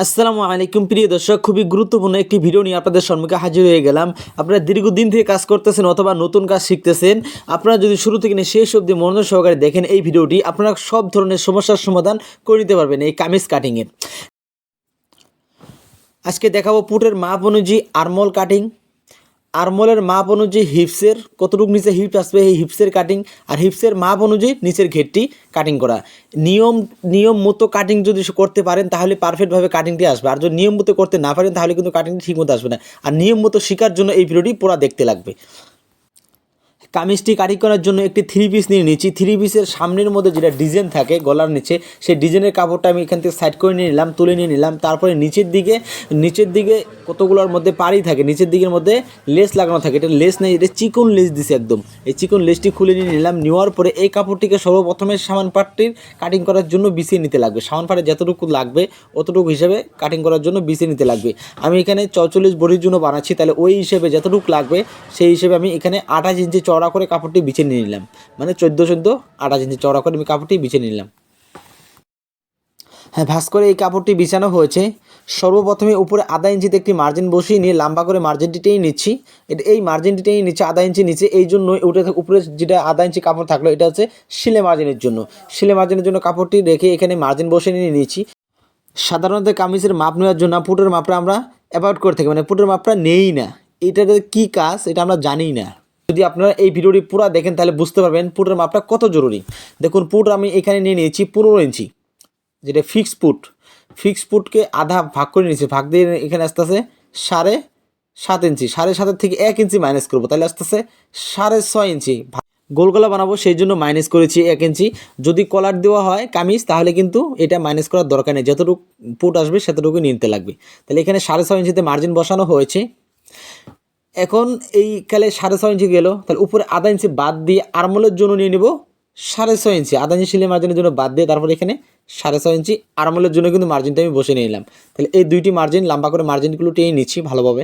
আসসালামু আলাইকুম, প্রিয় দর্শক, খুবই গুরুত্বপূর্ণ একটি ভিডিও নিয়ে আপনাদের সম্মুখে হাজির হয়ে গেলাম। আপনারা দীর্ঘদিন থেকে কাজ করতেছেন অথবা নতুন কাজ শিখতেছেন, আপনারা যদি শুরু থেকে শেষ অবধি মনোযোগ সহকারে দেখেন এই ভিডিওটি, আপনারা সব ধরনের সমস্যার সমাধান করে নিতে পারবেন এই কামিজ কাটিংয়ের আজকে দেখাবো পুটের মাপ অনুযায়ী আর্মল কাটিং আরমোলের মাপ অনুযায়ী হিপসের, কতটুকু নিচে হিপ আসবে এই হিপসের কাটিং আর হিপসের মাপ অনুযায়ী নিচের ঘেরটি কাটিং করা। নিয়ম নিয়ম মতো কাটিং যদি করতে পারেন, তাহলে পারফেক্টভাবে কাটিংটি আসবে। আর যদি নিয়ম মতো করতে না পারেন, তাহলে কিন্তু কাটিংটি ঠিক মতো আসবে না। আর নিয়ম মতো শেখার জন্য এই ভিডিওটি পুরো দেখতে লাগবে। কামিজটি কাটিং করার জন্য একটি থ্রি পিস নিয়ে নিচ্ছি থ্রি পিসের সামনের মধ্যে যেটা ডিজাইন থাকে গলার নিচে, সেই ডিজাইনের কাপড়টা আমি এখান থেকে সাইড করে নিয়ে নিলাম, তুলে নিয়ে নিলাম। তারপরে নিচের দিকে নিচের দিকে কতগুলোর মধ্যে পাড়ি থাকে, নিচের দিকের মধ্যে লেস লাগানো থাকে। এটা লেস নেই, এটা চিকন লেস দিছে একদম। এই চিকন লেসটি খুলে নিয়ে নিলাম, নেওয়ার পরে এই কাপড়টিকে সর্বপ্রথমে সামান পাটটির কাটিং করার জন্য বিছিয়ে নিতে লাগবে। সামান পাটে যতটুকু লাগবে, অতটুকু হিসেবে কাটিং করার জন্য বিছিয়ে নিতে লাগবে। আমি এখানে চৌচল্লিশ বড়ির জন্য বানাচ্ছি, তাহলে ওই হিসেবে যতটুকু লাগবে, সেই হিসেবে আমি এখানে আঠাশ ইঞ্চি চড়া করে কাপড়টি বিছিয়ে নিয়ে নিলাম। মানে চোদ্দ চোদ্দ আঠাশ ইঞ্চি চড়া করে আমি কাপড়টি বিছিয়ে নিলাম। হ্যাঁ ভাস করে এই কাপড়টি বিছানো হয়েছে। সর্বপ্রথমে উপরে আধা ইঞ্চিতে একটি মার্জিন বসিয়ে নিয়ে লম্বা করে মার্জিনটি টেনে নিচ্ছি। এটা, এই মার্জিনটি টেনে নিচ্ছে আধা ইঞ্চি নিচে। এই জন্য ওটা উপরে যেটা আধা ইঞ্চি কাপড় থাকল, এটা হচ্ছে শিলে মার্জিনের জন্য। শিলে মার্জিনের জন্য কাপড়টি রেখে এখানে মার্জিন বসিয়ে নিয়ে নিচ্ছি। সাধারণত কামিজের মাপ নেওয়ার জন্য পুটের মাপটা আমরা অ্যাভয়েড করে থাকি। মানে পুটের মাপটা নেই না। এটার কী কাজ? এটা আমরা জানি না। যদি আপনারা এই ভিডিওটি পুরো দেখেন, তাহলে বুঝতে পারবেন পুটের মাপটা কত জরুরি। দেখুন, পুট আমি এখানে নিয়ে নিয়েছি পনেরো ইঞ্চি, যেটা ফিক্স পুট। ফিক্স পুটকে আধা ভাগ করে নিয়েছি, ভাগ দিয়ে এখানে আস্তে আস্তে সাড়ে সাত ইঞ্চি, সাড়ে সাতের থেকে এক ইঞ্চি মাইনাস করব, তাহলে আস্তে আস্তে সাড়ে ছয় ইঞ্চি। ভা- গোল গলা বানাবো, সেই জন্য মাইনাস করেছি এক ইঞ্চি। যদি কলার দেওয়া হয়, কামিজ, তাহলে কিন্তু এটা মাইনাস করার দরকার নেই। যতটুকু পুট আসবে সেতটুকু নিতে লাগবে। তাহলে এখানে সাড়ে ছয় ইঞ্চিতে মার্জিন বসানো হয়েছে। এখন এই কালে সাড়ে ছয় ইঞ্চি গেল। তাহলে উপরে আধা ইঞ্চি বাদ দিয়ে আরমোলের জন্য নিয়ে নেব সাড়ে ছয় ইঞ্চি। আধা ইঞ্চি সিলাই মার্জিনের জন্য বাদ দিয়ে তারপরে এখানে সাড়ে ছয় ইঞ্চি আরমোলের জন্য কিন্তু মার্জিনটা আমি বসে নিয়ে নিলাম। তাহলে এই দুইটি মার্জিন লম্বা করে মার্জিনগুলো টেনে নিচ্ছি ভালোভাবে।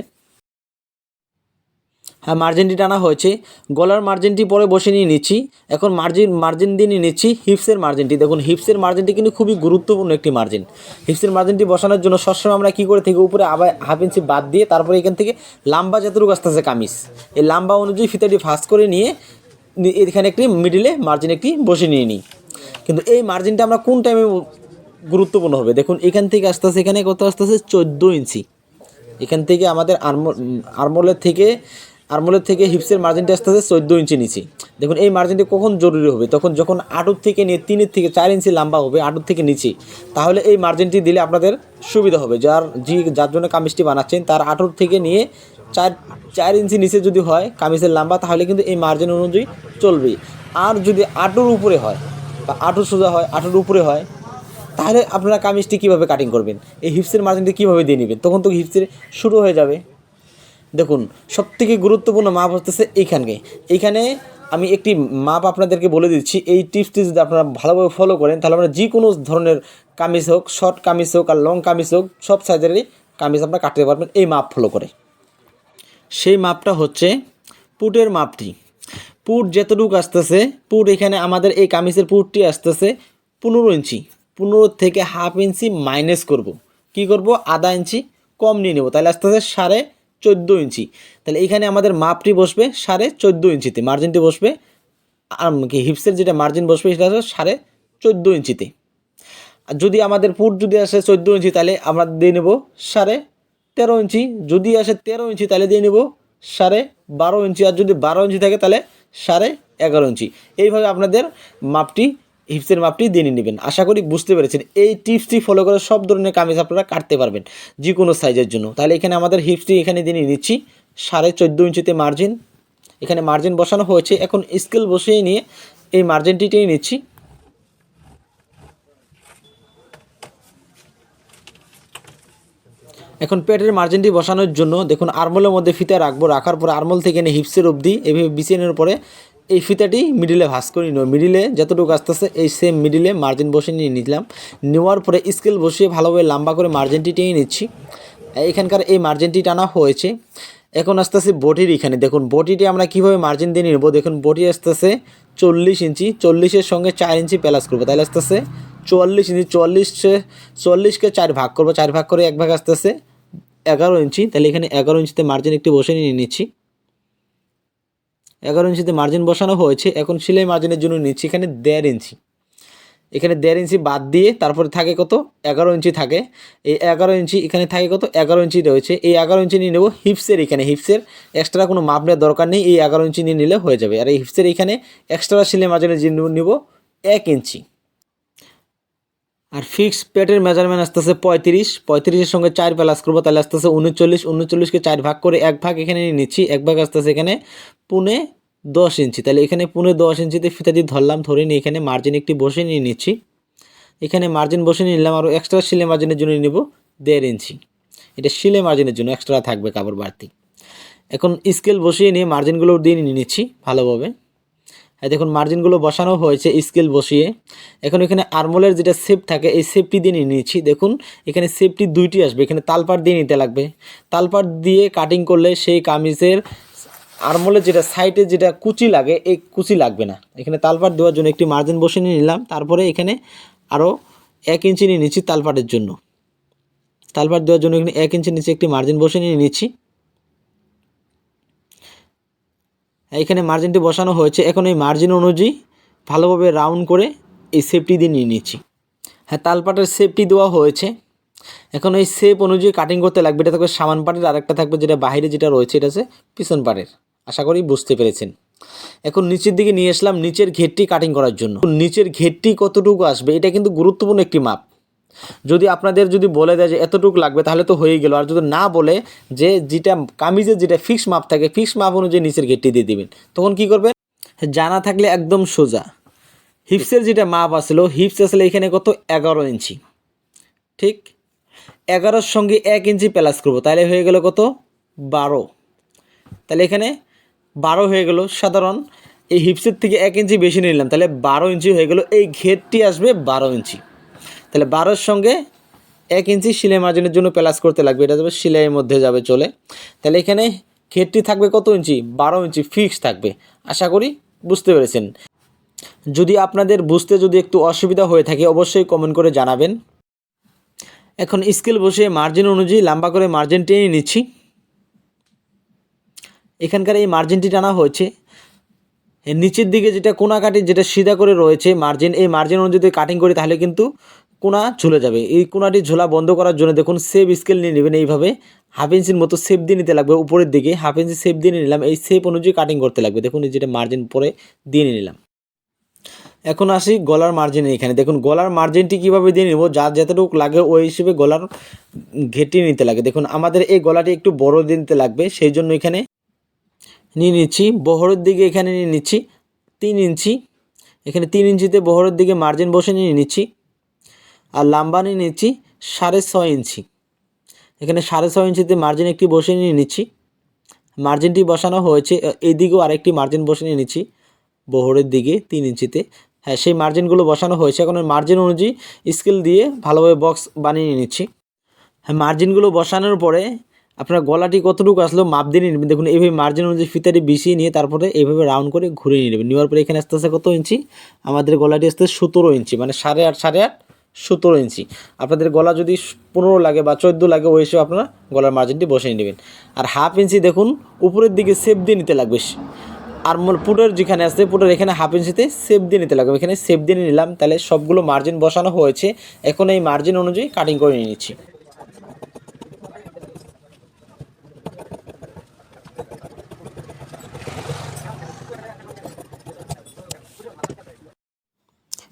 হ্যাঁ মার্জিনটি টানা হয়েছে। গলার মার্জিনটি পরে বসে নিয়ে নিচ্ছি। এখন মার্জিন মার্জিন দিয়ে নিয়ে নিচ্ছি হিপসের মার্জিনটি দেখুন হিপসের মার্জিনটি কিন্তু খুবই গুরুত্বপূর্ণ একটি মার্জিন হিপসের মার্জিনটি বসানোর জন্য সবসময় আমরা কী করে থাকি, উপরে আবার হাফ ইঞ্চি বাদ দিয়ে তারপরে এখান থেকে লাম্বা যতটুকু আসতেছে কামিজ, এই লাম্বা অনুযায়ী ফিতাটি ফাঁস করে নিয়ে এখানে একটি মিডিলে মার্জিন একটি বসে নিয়ে নিই। কিন্তু এই মার্জিনটা আমরা কোন টাইমে গুরুত্বপূর্ণ হবে? দেখুন, এখান থেকে আস্তে আস্তে এখানে কত আস্তে আস্তে চোদ্দ ইঞ্চি এখান থেকে আমাদের আর্মোল আর্মোলের থেকে আর্মোলের থেকে হিপসের মার্জিনটা আসতে আসতে চোদ্দ ইঞ্চি নিচে। দেখুন, এই মার্জিনটি কখন জরুরি হবে? তখন যখন আটুর থেকে নিয়ে তিনের থেকে চার ইঞ্চি লম্বা হবে, আটুর থেকে নিচে, তাহলে এই মার্জিনটি দিলে আপনাদের সুবিধা হবে। যার যে যার জন্য কামিজটি বানাচ্ছেন, তার আটুর থেকে নিয়ে চার চার ইঞ্চি নিচে যদি হয় কামিজের লম্বা, তাহলে কিন্তু এই মার্জিন অনুযায়ী চলবে। আর যদি আটুর উপরে হয়, বা আটুর সোজা হয়, আটুর উপরে হয়, তাহলে আপনারা কামিজটি কীভাবে কাটিং করবেন? এই হিপসের মার্জিনটি কীভাবে দিয়ে নেবেন? তখন তো হিপসের শুরু হয়ে যাবে। দেখুন, সবথেকে গুরুত্বপূর্ণ মাপ হচ্ছে এইখানকে। এইখানে আমি একটি মাপ আপনাদেরকে বলে দিচ্ছি। এই টিপসটি যদি আপনারা ভালোভাবে ফলো করেন, তাহলে আপনারা যে কোনো ধরনের কামিজ হোক শর্ট কামিজ হোক আর লং কামিজ হোক, সব সাইজেরই কামিজ আপনারা কাটতে পারবেন এই মাপ ফলো করে। সেই মাপটা হচ্ছে পুটের মাপটি পুট যতটুকু আসতেছে, পুট এখানে আমাদের এই কামিজের পুটটি আসতেছে পনেরো ইঞ্চি। পনেরো থেকে হাফ ইঞ্চি মাইনাস করব। কি করব? আধা ইঞ্চি কম নিয়ে নেব। তাহলে আস্তে আস্তে সাড়ে চোদ্দ ইঞ্চি। তাহলে এখানে আমাদের মাপটি বসবে সাড়ে চোদ্দ ইঞ্চিতে। মার্জিনটি বসবে কি হিপসের যেটা মার্জিন বসবে সেটা হচ্ছে সাড়ে চোদ্দ ইঞ্চিতে। আর যদি আমাদের পুট যদি আসে চোদ্দ ইঞ্চি, তাহলে আমরা দিয়ে নেব সাড়ে তেরো ইঞ্চি। যদি আসে তেরো ইঞ্চি, তাহলে দিয়ে নেব সাড়ে বারো ইঞ্চি। আর যদি বারো ইঞ্চি থাকে, তাহলে সাড়ে এগারো ইঞ্চি। এইভাবে আপনাদের মাপটি হিপসের মাপটি দিয়ে নেবেন। আশা করি বুঝতে পেরেছেন, এই টিপসটি ফলো করে সব ধরনের কামিজ আপনারা কাটতে পারবেন যে কোনো সাইজের জন্য। তাহলে এখানে আমাদের হিপসটি এখানে দিয়ে নিচ্ছি, সাড়ে চোদ্দ ইঞ্চিতে মার্জিন এখানে মার্জিন বসানো হয়েছে, এখন স্কেল বসিয়ে নিয়ে এই মার্জিনটি টেনে নিচ্ছি। এখন পেটের মার্জিনটি বসানোর জন্য দেখুন আরমোলের মধ্যে ফিতা রাখব, রাখার পর আরমোল থেকে এনে হিপসের অবধি, এভাবে বিছিয়ে নেওয়ার পরে এই ফিতাটি মিডিলে ভাস করে নিব মিডিলে যতটুকু আসতেছে, এই সেম মিডিলে মার্জিন বসিয়ে নিয়ে নিলাম। নেওয়ার পরে স্কেল বসিয়ে ভালোভাবে লম্বা করে মার্জিনটি টেনে নিচ্ছি। এখানকার এই মার্জিনটি টানা হয়েছে। এখন আসতেছে বটির এখানে। দেখুন, বটিটি আমরা কীভাবে মার্জিন দিয়ে নেব? দেখুন, বটি আসতেছে চল্লিশ ইঞ্চি। চল্লিশের সঙ্গে চার ইঞ্চি প্লাস করব। তাহলে আসতেছে চুয়াল্লিশ ইঞ্চি। চুয়াল্লিশে, চুয়াল্লিশকে চার ভাগ করব। চার ভাগ করে এক ভাগ আসতেছে এগারো ইঞ্চি। তাহলে এখানে এগারো ইঞ্চিতে মার্জিন একটি বসে নিয়ে নিচ্ছি। এগারো ইঞ্চিতে মার্জিন বসানো হয়েছে। এখন সেলাই মার্জিনের জন্য নিচ্ছি এখানে দেড় ইঞ্চি। এখানে দেড় ইঞ্চি বাদ দিয়ে তারপরে থাকে কত? এগারো ইঞ্চি থাকে। এই এগারো ইঞ্চি এখানে থাকে কত? এগারো ইঞ্চি রয়েছে। এই এগারো ইঞ্চি নিয়ে নেব হিপসের এখানে। হিপসের এক্সট্রা কোনো মাপ নেওয়ার দরকার নেই। এই এগারো ইঞ্চি নিয়ে নিলে হয়ে যাবে। আর এই হিপসের এখানে এক্সট্রা সিলে মার্জিনের জন্য নিব এক ইঞ্চি। আর ফিক্স পেটের মেজারমেন্ট আসতেছে পঁয়ত্রিশ, পঁয়ত্রিশের সঙ্গে চার প্লাস করব, তাহলে আসতেছে উনচল্লিশ, উনচল্লিশকে চার ভাগ করে এক ভাগ এখানে নিচ্ছি, এক ভাগ আসতেছে এখানে পুনে দশ ইঞ্চি। তাহলে এখানে পুনে দশ ইঞ্চিতে ফিতা দিয়ে ধরলাম, ধরে নিয়ে এখানে মার্জিন একটি বসে নিয়ে নিচ্ছি। এখানে মার্জিন বসে নিয়ে নিলাম, আরও এক্সট্রা সিলে মার্জিনের জন্য নিব দেড় ইঞ্চি। এটা সিলে মার্জিনের জন্য এক্সট্রা থাকবে কাপড় বাড়তি। এখন স্কেল বসিয়ে নিয়ে মার্জিনগুলো দিয়ে নিয়ে নিচ্ছি ভালোভাবে। দেখুন মার্জিনগুলো বসানো হয়েছে স্কেল বসিয়ে। এখন এখানে আরমোলের যেটা সেপ থাকে, এই সেপটি দিয়ে নিয়ে নিচ্ছি দেখুন, এখানে সেপটি দুইটি আসবে, এখানে তালপাট দিয়ে নিতে লাগবে। তালপাট দিয়ে কাটিং করলে সেই কামিজের আরমোলের যেটা সাইডে যেটা কুচি লাগে, এই কুচি লাগবে না। এখানে তালপাট দেওয়ার জন্য একটি মার্জিন বসে নিয়ে নিলাম। তারপরে এখানে আরও এক ইঞ্চি নিয়ে নিচ্ছি তালপাটের জন্য। তালপাট দেওয়ার জন্য এখানে এক ইঞ্চি নিচে একটি মার্জিন বসে নিয়ে নিচ্ছি। এখানে মার্জিনটি বসানো হয়েছে। এখন এই মার্জিন অনুযায়ী ভালোভাবে রাউন্ড করে এই সেপটি দিয়ে নিয়ে নিচ্ছি। হ্যাঁ তালপাটের সেপটি দেওয়া হয়েছে। এখন এই সেপ অনুযায়ী কাটিং করতে লাগবে। এটা থাকবে সামান পাটের, আরেকটা থাকবে যেটা বাইরে যেটা রয়েছে, এটা হচ্ছে পিছন পাটের। আশা করি বুঝতে পেরেছেন। এখন নিচের দিকে নিয়ে আসলাম, নিচের ঘেরটি কাটিং করার জন্য। নিচের ঘেরটি কতটুকু আসবে, এটা কিন্তু গুরুত্বপূর্ণ একটি মাপ। যদি আপনাদের যদি বলে দেয় যে এতটুকু লাগবে, তাহলে তো হয়ে গেল। আর যদি না বলে যে যেটা কামিজের যেটা ফিক্স মাপ থাকে ফিক্স মাপ অনুযায়ী নিচের ঘেরটি দিয়ে দিবেন। তখন কি করবেন? জানা থাকলে একদম সোজা। হিপসের যেটা মাপ আসলো হিপস আসলে এখানে কত? এগারো ইঞ্চি। ঠিক? এগারোর সঙ্গে এক ইঞ্চি প্লাস করব, তাহলে হয়ে গেল কত? বারো। তাহলে এখানে বারো হয়ে গেল। সাধারণ এই হিপসের থেকে এক ইঞ্চি বেশি নিলাম, তাহলে বারো ইঞ্চি হয়ে গেল। এই ঘেরটি আসবে বারো ইঞ্চি। তাহলে বারোর সঙ্গে এক ইঞ্চি সিলাই মার্জিনের জন্য প্লাস করতে লাগবে। এটা যাবে সিলাইয়ের মধ্যে যাবে চলে। তাহলে এখানে ঘেরটি থাকবে কত ইঞ্চি? বারো ইঞ্চি ফিক্স থাকবে। আশা করি বুঝতে পেরেছেন। যদি আপনাদের বুঝতে যদি একটু অসুবিধা হয়ে থাকে, অবশ্যই কমেন্ট করে জানাবেন। এখন স্কেল বসে মার্জিন অনুযায়ী লম্বা করে মার্জিন টেনে নিচ্ছি। এখানকার এই মার্জিনটি টানা হয়েছে। নিচের দিকে যেটা কোনা কাটি যেটা সিধা করে রয়েছে মার্জিন এই মার্জিন অনুযায়ী কাটিং করি তাহলে কিন্তু কোনা ঝুলে যাবে। এই কোনাটি ঝোলা বন্ধ করার জন্য দেখুন সেপ স্কেল নিয়ে নেবেন এইভাবে। হাফ ইঞ্চির মতো সেপ দিয়ে নিতে লাগবে উপরের দিকে। হাফ ইঞ্চি সেপ দিয়ে নিলাম। এই সেপ অনুযায়ী কাটিং করতে লাগবে। দেখুন, এই যেটা মার্জিন পরে দিয়ে নিলাম। এখন আসি গলার মার্জিন এখানে। দেখুন, গলার মার্জিনটি কীভাবে দিয়ে নেব? যার যতটুকু লাগে ওই হিসেবে গলার ঘেটি নিতে লাগে। দেখুন, আমাদের এই গলাটি একটু বড় দিতে লাগবে। সেই জন্য এখানে নিয়ে নিচ্ছি। বহরের দিকে এখানে নিয়ে নিচ্ছি তিন ইঞ্চি। এখানে তিন ইঞ্চিতে বহরের দিকে মার্জিন বসে নিয়ে নিচ্ছি। আর লাম্বা নিয়ে নিচ্ছি সাড়ে ছয় ইঞ্চি। এখানে সাড়ে ছয় ইঞ্চিতে মার্জিন একটি বসে নিয়ে নিচ্ছি। মার্জিনটি বসানো হয়েছে এই দিকেও আরেকটি মার্জিন বসে নিয়ে নিচ্ছি, বহরের দিকে তিন ইঞ্চিতে। হ্যাঁ সেই মার্জিনগুলো বসানো হয়েছে, এখন মার্জিন অনুযায়ী স্কেল দিয়ে ভালোভাবে বক্স বানিয়ে নিচ্ছি। হ্যাঁ মার্জিনগুলো বসানোর পরে আপনার গলাটি কতটুকু আসলো মাপ দিয়ে নেবেন। দেখুন, এইভাবে মার্জিন অনুযায়ী ফিতাটি বিছিয়ে নিয়ে তারপরে এইভাবে রাউন্ড করে ঘুরে নিয়ে নেবেন। নেওয়ার পরে এখানে আস্তে আস্তে কত ইঞ্চি? আমাদের গলাটি আসতে সতেরো ইঞ্চি মানে সাড়ে আট সাড়ে আট। সতেরো ইঞ্চি। আপনাদের গলা যদি পনেরো লাগে বা চোদ্দ লাগে, ওই হিসেবে আপনারা গলার মার্জিনটি বসিয়ে নেবেন। আর হাফ ইঞ্চি দেখুন, উপরের দিকে সেফ দিয়ে নিতে লাগবে। আর পুটের যেখানে আসছে পুটের এখানে হাফ ইঞ্চিতে সেফ দিয়ে নিতে লাগবে। এখানে সেফ দিয়ে নিলাম, তাহলে সবগুলো মার্জিন বসানো হয়েছে। এখন এই মার্জিন অনুযায়ী কাটিং করে নিচ্ছি।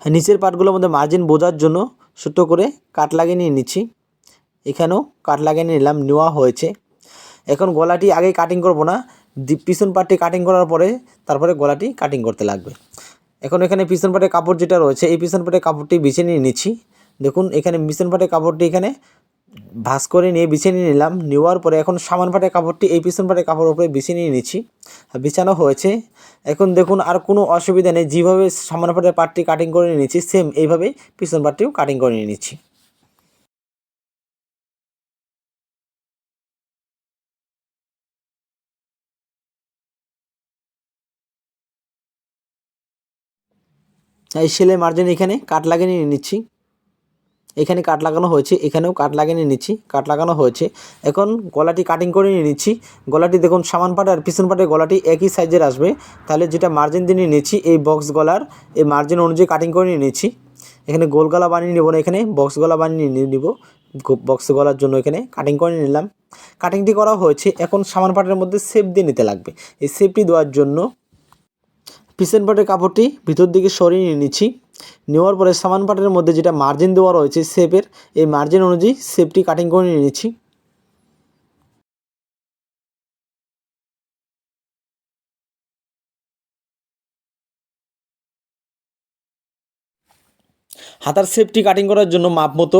নিচের পার্টগুলোর মধ্যে মার্জিন বোঝার জন্য ছোট্ট করে কাট লাগিয়ে নিয়ে নিচ্ছি। এখানেও কাট লাগিয়ে নিলাম, নেওয়া হয়েছে। এখন গলাটি আগে কাটিং করব না পিছন পার্টটি কাটিং করার পরে তারপরে গলাটি কাটিং করতে লাগবে। এখন এখানে পিছন পাটের কাপড় যেটা রয়েছে, এই পিছন পাটের কাপড়টি বেছে নিয়ে নিচ্ছি। দেখুন, এখানে পিছন পাটের কাপড়টি এখানে ভাঁজ করে নিয়ে বিছিয়ে নিয়ে নিলাম। নেওয়ার পরে এখন সামান পাটের কাপড়টি, এই পিছন পাটের কাপড়ের উপরে বিছিয়ে নিয়ে নিচ্ছি। বিছানো হয়েছে। এখন দেখুন আর কোনো অসুবিধা নেই। যেভাবে সামান পাটের পাটটি কাটিং করে নিয়ে নিচ্ছি সেম এইভাবেই পিছন পাটটিও কাটিং করে নিয়ে নিচ্ছি। এই সেলাই মার্জিন এখানে কাট লাগিয়ে নিয়ে নিচ্ছি। এখানে কাট লাগানো হয়েছে, এখানেও কাট লাগিয়ে নিচ্ছি, কাট লাগানো হয়েছে। এখন গলাটি কাটিং করে নিয়ে নিচ্ছি। গলাটি দেখুন, সামান পাট আর পিছন পাটের গলাটি একই সাইজের আসবে। তাহলে যেটা মার্জিন দিয়ে নিয়ে নিচ্ছি, এই বক্স গলার, এই মার্জিন অনুযায়ী কাটিং করে নিয়ে নিচ্ছি। এখানে গোল গলা বানিয়ে নেব না এখানে বক্স গলা বানিয়ে নিয়ে নিব। বক্স গলার জন্য এখানে কাটিং করে নিলাম। কাটিংটি করা হয়েছে, এখন সামান পাটের মধ্যে সেপ দিয়ে নিতে লাগবে। এই সেপটি দেওয়ার জন্য পিছন পাটের কাপড়টি ভিতর দিকে সরিয়ে নিয়ে নিচ্ছি। নেওয়ার পরে সামান পাটের মধ্যে যেটা মার্জিন দেওয়া রয়েছে সেপের এই মার্জিন অনুযায়ী সেপটি কাটিং করে নিয়ে নিচ্ছি। হাতার সেপটি কাটিং করার জন্য মাপ মতো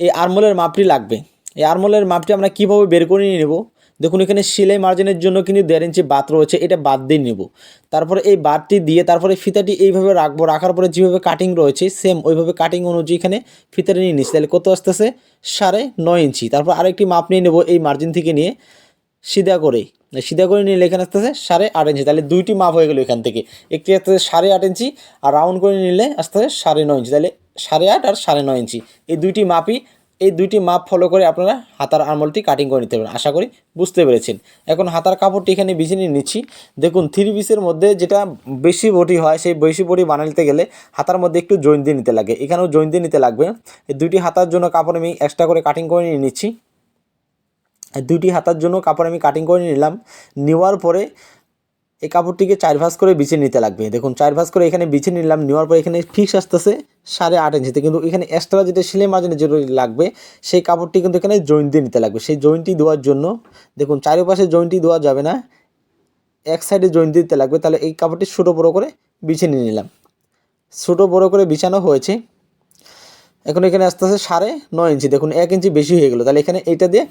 এই আরমোলের মাপটি লাগবে। এই আরমোলের মাপটি আমরা কীভাবে বের করে নিয়ে নেব? দেখুন, এখানে সেলাই মার্জিনের জন্য কিন্তু দেড় ইঞ্চি বাত রয়েছে, এটা বাদ দিয়ে নেব। তারপরে এই বাতটি দিয়ে তারপরে ফিতাটি এইভাবে রাখব, রাখার পরে যেভাবে কাটিং রয়েছে সেম ওইভাবে কাটিং অনুযায়ী এখানে ফিতাটি নিয়ে নিচ্ছি। তাহলে কত আসতেছে? সাড়ে নয় ইঞ্চি। তারপর আরেকটি মাপ নিয়ে নেব এই মার্জিন থেকে নিয়ে, সিধা করে। সিধা করে নিলে এখানে আসতেছে সাড়ে আট ইঞ্চি। তাহলে দুইটি মাপ হয়ে গেলো এখান থেকে। একটি আসতেছে সাড়ে আট ইঞ্চি আর রাউন্ড করে নিলে আসতেছে সাড়ে নয় ইঞ্চি। তাহলে সাড়ে আট আর সাড়ে নয় ইঞ্চি। এই দুইটি মাপই এই দুইটি মাপ ফলো করে আপনারা হাতার আঙুলটি কাটিং করে নিতে পারেন, আশা করি বুঝতে পেরেছেন। এখন হাতার কাপড়টি এখানে বিছিয়ে নিয়ে নিচ্ছি। দেখুন থ্রি পিসের মধ্যে যেটা বেশি বটি হয়, সেই বেশি বটি বানাইতে গেলে হাতার মধ্যে একটু জয়েন দিয়ে নিতে লাগে। এখানেও জয়েন দিয়ে নিতে লাগবে। এই দুইটি হাতার জন্য কাপড় আমি এক্সট্রা করে কাটিং করে নিয়ে নিচ্ছি। দুইটি হাতার জন্য কাপড় আমি কাটিং করে নিলাম। নেওয়ার পরে এই কাপড়টিকে চার ভাঁজ করে বিছিয়ে নিতে লাগবে। দেখুন, চার ভাঁজ করে এখানে বিছিয়ে নিলাম, নেওয়ার পর এখানে ফিক্স আসতেছে সাড়ে আট ইঞ্চিতে। কিন্তু এখানে এক্সট্রা যেটা সেলাই মার্জিনে যেটা লাগবে, সেই কাপড়টি কিন্তু এখানে জয়েন্ট দিয়ে নিতে লাগবে। সেই জয়েন্টটি দেওয়ার জন্য, দেখুন, চারিপাশে জয়েন্টটি দেওয়া যাবে না, এক সাইডে জয়েন্ট দিতে লাগবে। তাহলে এই কাপড়টি ছোটো বড়ো করে বিছিয়ে নিয়ে নিলাম। ছোটো বড়ো করে বিছানো হয়েছে। এখন এখানে আস্তে আস্তে সাড়ে নয় ইঞ্চি। দেখুন, এক ইঞ্চি বেশি হয়ে গেলো। তাহলে এখানে এইটা দিয়ে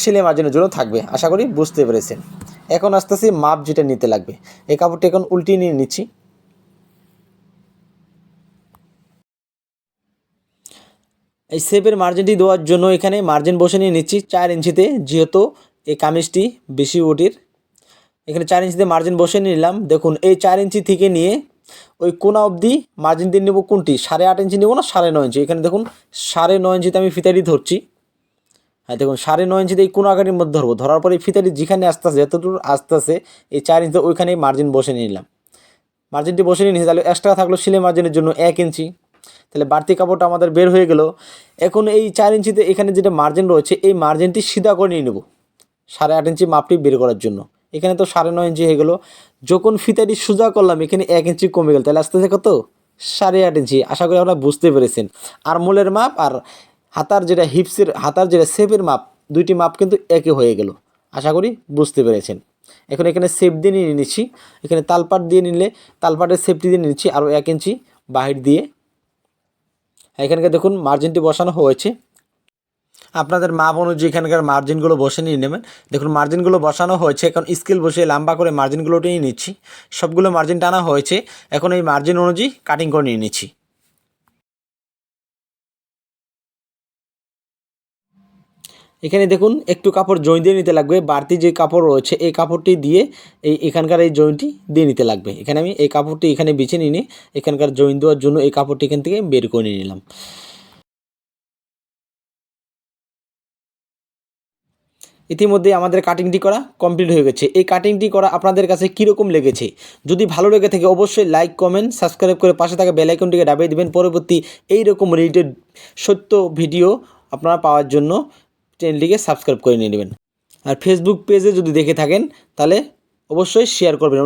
সেলাই মার্জিনের জন্য থাকবে, আশা করি বুঝতে পেরেছেন। এখন আস্তে আস্তে মাপ যেটা নিতে লাগবে। এই কাপড়টা এখন উল্টিয়ে নিয়ে নিচ্ছি। এই সেপের মার্জিনটি দেওয়ার জন্য এখানে মার্জিন বসে নিয়ে নিচ্ছি। চার ইঞ্চিতে, যেহেতু এই কামিজটি বেশি ওটির। এখানে চার ইঞ্চিতে মার্জিন বসে নিলাম। দেখুন, এই চার ইঞ্চি থেকে নিয়ে ওই কোনা অবধি মার্জিন দিয়ে নেব কোনটি? সাড়ে আট ইঞ্চি নেব না সাড়ে নয় ইঞ্চি? এখানে দেখুন, সাড়ে নয় ইঞ্চিতে আমি ফিতারি ধরছি। হ্যাঁ দেখুন, সাড়ে নয় ইঞ্চিতে এই কোনো আকারের মধ্যে ধরবো? ধরার পরে ফিতাটি যেখানে আস্তে আস্তে যতদূর আস্তে আস্তে এই চার ইঞ্চিতে ওইখানেই মার্জিন বসে নিলাম। মার্জিনটি বসে নিয়ে তাহলে এক্সট্রা থাকল সিলে মার্জিনের জন্য এক ইঞ্চি। তাহলে বাড়তি কাপড়টা আমাদের বের হয়ে গেল। এখন এই চার ইঞ্চিতে এখানে যেটা মার্জিন রয়েছে, এই মার্জিনটি সিধা করে নিয়ে নেব, সাড়ে আট ইঞ্চি মাপটি বের করার জন্য। এখানে তো সাড়ে নয় ইঞ্চি হয়ে গেলো। যখন ফিতাটি সোজা করলাম, এখানে এক ইঞ্চি কমে গেল, তাহলে আস্তে আস্তে কত? সাড়ে আট ইঞ্চি, আশা করি আপনারা বুঝতে পেরেছেন। আর মোলের মাপ আর হাতার যেটা হিপসের, হাতার যেটা সেপের মাপ, দুইটি মাপ কিন্তু একই হয়ে গেল। আশা করি বুঝতে পেরেছেন। এখন এখানে সেপ দিয়ে নিয়ে নিচ্ছি। এখানে তালপাট দিয়ে নিলে তালপাটের সেপটি দিয়ে নিচ্ছি আরও এক ইঞ্চি বাহির দিয়ে। এখানকার দেখুন মার্জিনটি বসানো হয়েছে। আপনাদের মাপ অনুযায়ী এখানকার মার্জিনগুলো বসে নিয়ে নেবেন। দেখুন মার্জিনগুলো বসানো হয়েছে। এখন স্কেল বসে লম্বা করে মার্জিনগুলো নিয়ে নিচ্ছি। সবগুলো মার্জিন টানা হয়েছে। এখন এই মার্জিন অনুযায়ী কাটিং করে নিয়ে নিচ্ছি। এখানে দেখুন, একটু কাপড় জয়েন দিয়ে নিতে লাগবে। বাড়তি যে কাপড় রয়েছে, এই কাপড়টি দিয়ে এই এখানকার এই জয়েন্টটি দিয়ে নিতে লাগবে। এখানে আমি এই কাপড়টি এখানে বেছে নিয়ে এখানকার জয়েন দেওয়ার জন্য এই কাপড়টি এখান থেকে বের করে নিলাম। ইতিমধ্যে আমাদের কাটিংটি করা কমপ্লিট হয়ে গেছে। এই কাটিংটি করা আপনাদের কাছে কীরকম লেগেছে? যদি ভালো লেগে থাকে, অবশ্যই লাইক কমেন্ট সাবস্ক্রাইব করে পাশে থাকা বেলাইকনটিকে দাবিয়ে দেবেন। পরবর্তী এই রকম রিলেটেড সত্য ভিডিও আপনারা পাওয়ার জন্য চ্যানেলটিকে সাবস্ক্রাইব করে নিয়ে নেবেন। আর ফেসবুক পেজে যদি দেখে থাকেন, তাহলে অবশ্যই শেয়ার করবেন।